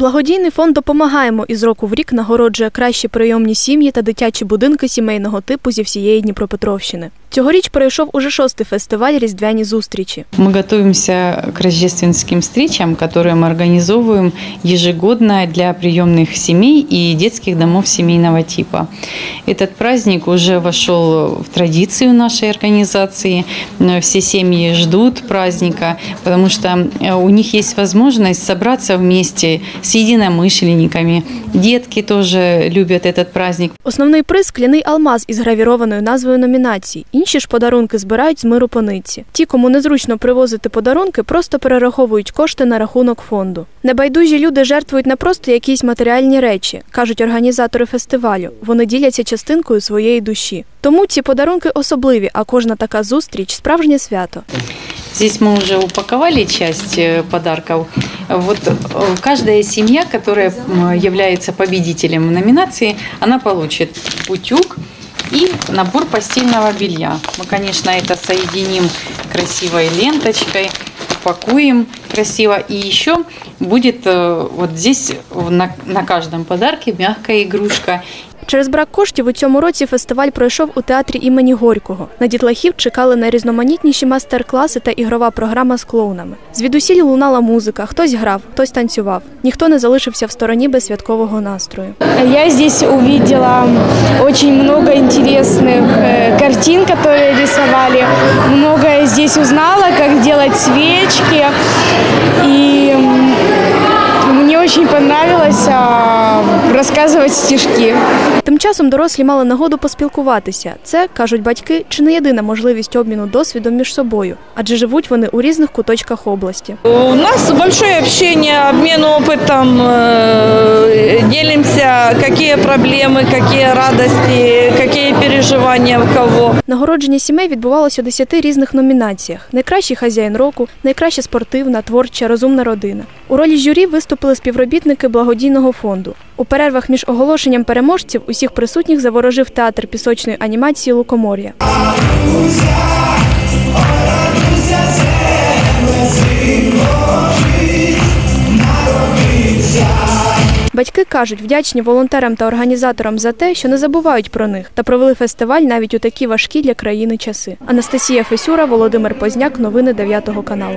Благодійний фонд допомагаємо із року в рік нагороджує кращі прийомні сім'ї та дитячі будинки сімейного типу зі всієї Дніпропетровщини. Цьогоріч пройшов уже шостий фестиваль Різдвяні зустрічі. Мы готовимся к рождественским встречам, которые мы организовываем ежегодно для приемных семей и детских домов семейного типа. Этот праздник уже вошел в традицию нашей организации. Э, Все семьи ждут праздника, потому что э, у них есть возможность собраться вместе с единомышленниками. Детки тоже любят этот праздник. Основний приз скляний алмаз із гравірованою назвою номінації. Інші ж подарунки збирають з миру по нитці. Ті, кому незручно привозити подарунки, просто перераховують кошти на рахунок фонду. Небайдужі люди жертвують не просто якісь матеріальні речі, кажуть організатори фестивалю. Вони діляться частинкою своєї душі. Тому ці подарунки особливі, а кожна така зустріч справжнє свято. Здесь мы уже упаковали часть э, подарков. Вот э, каждая семья, которая м, является победителем в номинации, она получит утюг и набор постельного белья. Мы, конечно, это соединим красивой ленточкой, упакуем красиво. И еще будет э, вот здесь на, на каждом подарке мягкая игрушка Через брак коштів у цьому році фестиваль пройшов у театрі імені Горького. На дітлахів чекали найрізноманітніші майстер-класи та ігрова програма з клоунами. Звідусіль лунала музика, хтось грав, хтось танцював. Ніхто не залишився в стороні без святкового настрою. Я здесь увидела очень много интересных э, картин, которые рисовали. Многое здесь узнала, как делать свечки. И м, мне очень понравилось а, рассказывать стишки. Тим часом дорослі мали нагоду поспілкуватися. Це кажуть батьки, чи не єдина можливість обміну досвідом між собою, адже живуть вони у різних куточках області. У нас большое общение, обмен опытом, э, делимся, какие проблемы, какие радости, какие переживания у кого. Нагородження сімей відбувалося у 10 різних номінаціях: найкращий хазяїн року, найкраща спортивна, творча, розумна родина. У ролі журі виступили співробітники благодійного фонду. У перервах між оголошенням переможців усіх присутніх заворожив театр пісочної анімації Лукомор'я. Батьки кажуть, вдячні волонтерам та організаторам за те, що не забувають про них та провели фестиваль навіть у такі важкі для країни часи. Анастасія Фесюра, Володимир Позняк, новини 9 каналу.